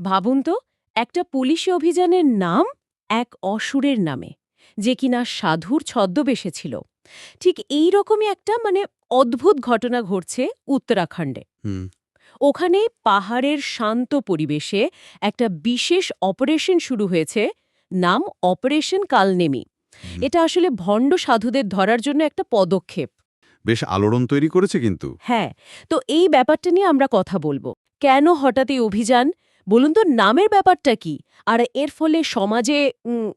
ভাবুন তো একটা পুলিশি অভিযানের নাম এক অসুরের নামে যে কিনা সাধুর ছদ্মবেশে ছিল। ঠিক এই রকমই একটা মানে অদ্ভুত ঘটনা ঘটছে উত্তরাখণ্ডে। হুম। ওখানে পাহাড়ের শান্ত পরিবেশে একটা বিশেষ অপারেশন শুরু হয়েছে নাম অপারেশন কালনেমি। এটা আসলে ভণ্ড সাধুদের ধরার জন্য একটা পদক্ষেপ। বেশ আলোড়ন তৈরি করেছে কিন্তু। হ্যাঁ তো এই ব্যাপারটা নিয়ে আমরা কথা বলব। কেন হঠাৎ এই অভিযান? বলুন তো নামের ব্যাপারটা কি? আর এর ফলে সমাজে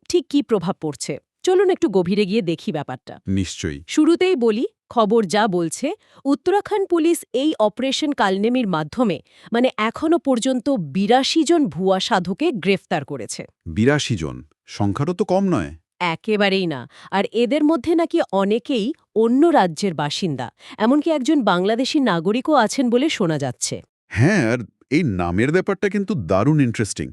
ঠিক কি প্রভাব পড়ছে? চলুন একটু গভীরে গিয়ে দেখি ব্যাপারটা। নিশ্চয়ই। শুরুতেই বলি খবর যা বলছে উত্তরাখণ্ড পুলিশ এই অপারেশন কালনেমির মাধ্যমে মানে এখনও পর্যন্ত বিরাশি জন ভুয়া সাধুকে গ্রেফতার করেছে। বিরাশি জন? সংখ্যাটা তো কম নয়। একেবারেই না। আর এদের মধ্যে নাকি অনেকেই অন্য রাজ্যের বাসিন্দা এমনকি একজন বাংলাদেশি নাগরিকও আছেন বলে শোনা যাচ্ছে। হ্যাঁ আর এই নামের ব্যাপারটা কিন্তু দারুণ ইন্টারেস্টিং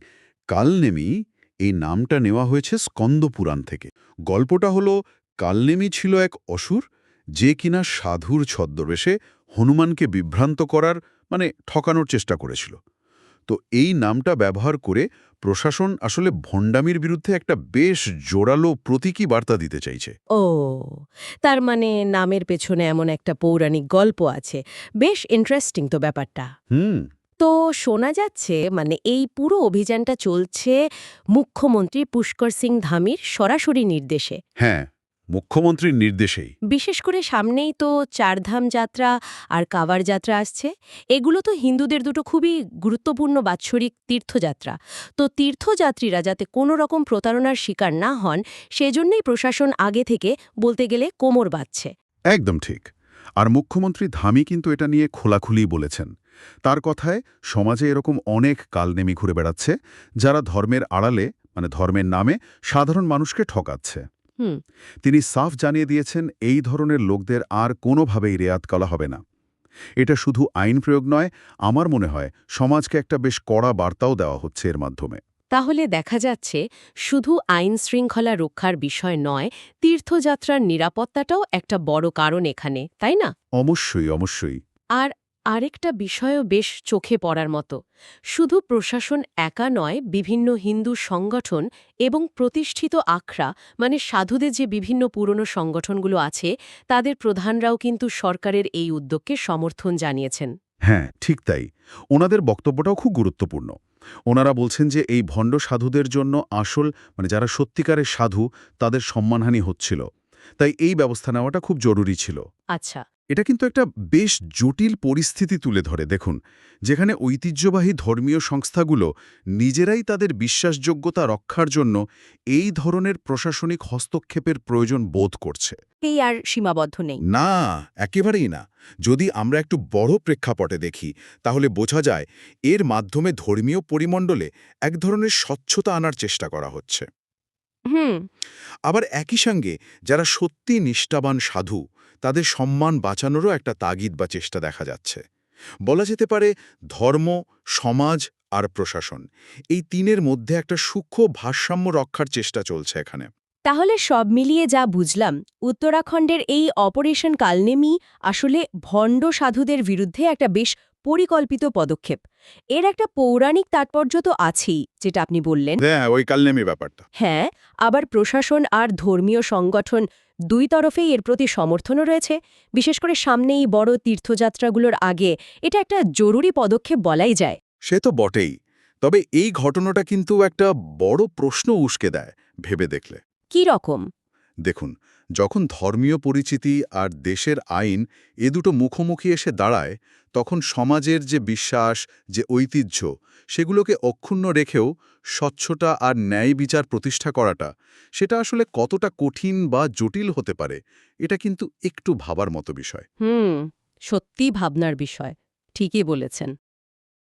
কালনেমি এই নামটা নেওয়া হয়েছে স্কন্দ পুরাণ থেকে। গল্পটা হলো কালনেমি ছিল এক অসুর যে কিনা সাধুর ছদ্মবেশে হনুমানকে বিভ্রান্ত করার মানে ঠকানোর চেষ্টা করেছিল। তো এই নামটা ব্যবহার করে প্রশাসন আসলে ভণ্ডামির বিরুদ্ধে একটা বেশ জোরালো প্রতীকী বার্তা দিতে চাইছে। ও তার মানে নামের পেছনে এমন একটা পৌরাণিক গল্প আছে। বেশ ইন্টারেস্টিং তো ব্যাপারটা। হুম। তো শোনা যাচ্ছে মানে এই পুরো অভিযানটা চলছে মুখ্যমন্ত্রী পুষ্কর সিং ধামির সরাসরি নির্দেশে। হ্যাঁ মুখ্যমন্ত্রীর নির্দেশেই। বিশেষ করে সামনেই তো চারধাম যাত্রা আর কাবার যাত্রা আসছে। এগুলো তো হিন্দুদের দুটো খুবই গুরুত্বপূর্ণ বাৎসরিক তীর্থযাত্রা। তো তীর্থযাত্রীরা যাতে কোনো রকম প্রতারণার শিকার না হন সেজন্যই প্রশাসন আগে থেকে বলতে গেলে কোমর বাঁধছে। একদম ঠিক। আর মুখ্যমন্ত্রী ধামি কিন্তু এটা নিয়ে খোলাখুলি বলেছেন। তার কথায় সমাজে এরকম অনেক কালনেমি ঘুরে বেড়াচ্ছে যারা ধর্মের আড়ালে মানে ধর্মের নামে সাধারণ মানুষকে ঠকাচ্ছে। হুম। তিনি সাফ জানিয়ে দিয়েছেন এই ধরনের লোকদের আর কোনোভাবেই রেয়াত করা হবে না। এটা শুধু আইন প্রয়োগ নয় আমার মনে হয় সমাজকে একটা বেশ কড়া বার্তাও দেওয়া হচ্ছে এর মাধ্যমে। তাহলে দেখা যাচ্ছে শুধু আইন শৃঙ্খলা রক্ষার বিষয় নয় তীর্থযাত্রার নিরাপত্তাটাও একটা বড় কারণ এখানে তাই না? অবশ্যই অবশ্যই। আর আরেকটা বিষয়ও বেশ চোখে পড়ার মতো। শুধু প্রশাসন একা নয় বিভিন্ন হিন্দু সংগঠন এবং প্রতিষ্ঠিত আখড়া মানে সাধুদের যে বিভিন্ন পুরনো সংগঠনগুলো আছে তাদের প্রধানরাও কিন্তু সরকারের এই উদ্যোগকে সমর্থন জানিয়েছেন। হ্যাঁ ঠিক তাই। ওনাদের বক্তব্যটাও খুব গুরুত্বপূর্ণ। ওনারা বলছেন যে এই ভণ্ড সাধুদের জন্য আসল মানে যারা সত্যিকারের সাধু তাদের সম্মানহানি হচ্ছিল। তাই এই ব্যবস্থা নেওয়াটা খুব জরুরি ছিল। আচ্ছা। এটা কিন্তু একটা বেশ জটিল পরিস্থিতি তুলে ধরে দেখুন। যেখানে ঐতিহ্যবাহী ধর্মীয় সংস্থাগুলো নিজেরাই তাদের বিশ্বাসযোগ্যতা রক্ষার জন্য এই ধরনের প্রশাসনিক হস্তক্ষেপের প্রয়োজন বোধ করছে। এই আর সীমাবদ্ধ নেই। না একেবারেই না। যদি আমরা একটু বড় প্রেক্ষাপটে দেখি তাহলে বোঝা যায় এর মাধ্যমে ধর্মীয় পরিমণ্ডলে এক ধরনের স্বচ্ছতা আনার চেষ্টা করা হচ্ছে। হুম। আবার একই সঙ্গে যারা সত্যি নিষ্ঠাবান সাধু তাদের সম্মান বাঁচানোরও একটা তাগিদ বা চেষ্টা দেখা যাচ্ছে। বলা যেতে পারে ধর্ম সমাজ আর প্রশাসন এই তিনের মধ্যে একটা সূক্ষ্ম ভারসাম্য রক্ষার চেষ্টা চলছে এখানে। তাহলে সব মিলিয়ে যা বুঝলাম উত্তরাখণ্ডের এই অপারেশন কালনেমি আসলে ভণ্ড সাধুদের বিরুদ্ধে একটা বেশ পরিকল্পিত পদক্ষেপ। এর একটা পৌরাণিক তাৎপর্য তো আছেই যেটা আপনি বললেন। হ্যাঁ ওই কালনেমি ব্যাপারটা। হ্যাঁ আবার প্রশাসন আর ধর্মীয় সংগঠন দুই তরফেই এর প্রতি সমর্থনও রয়েছে বিশেষ করে সামনেই বড় তীর্থযাত্রাগুলোর আগে এটা একটা জরুরি পদক্ষেপ বলাই যায়। সে তো বটেই তবে এই ঘটনাটা কিন্তু একটা বড় প্রশ্ন উস্কে দেয় ভেবে দেখলে। কি রকম? দেখুন যখন ধর্মীয় পরিচিতি আর দেশের আইন এ দুটো মুখোমুখি এসে দাঁড়ায়, তখন সমাজের যে বিশ্বাস, যে ঐতিহ্য, সেগুলোকে অক্ষুণ্ণ রেখেও স্বচ্ছতা আর ন্যায় বিচার প্রতিষ্ঠা করাটা, সেটা আসলে কতটা কঠিন বা জটিল হতে পারে, এটা কিন্তু একটু ভাবার মতো বিষয়। হুম সত্যি ভাবনার বিষয়, ঠিকই বলেছেন।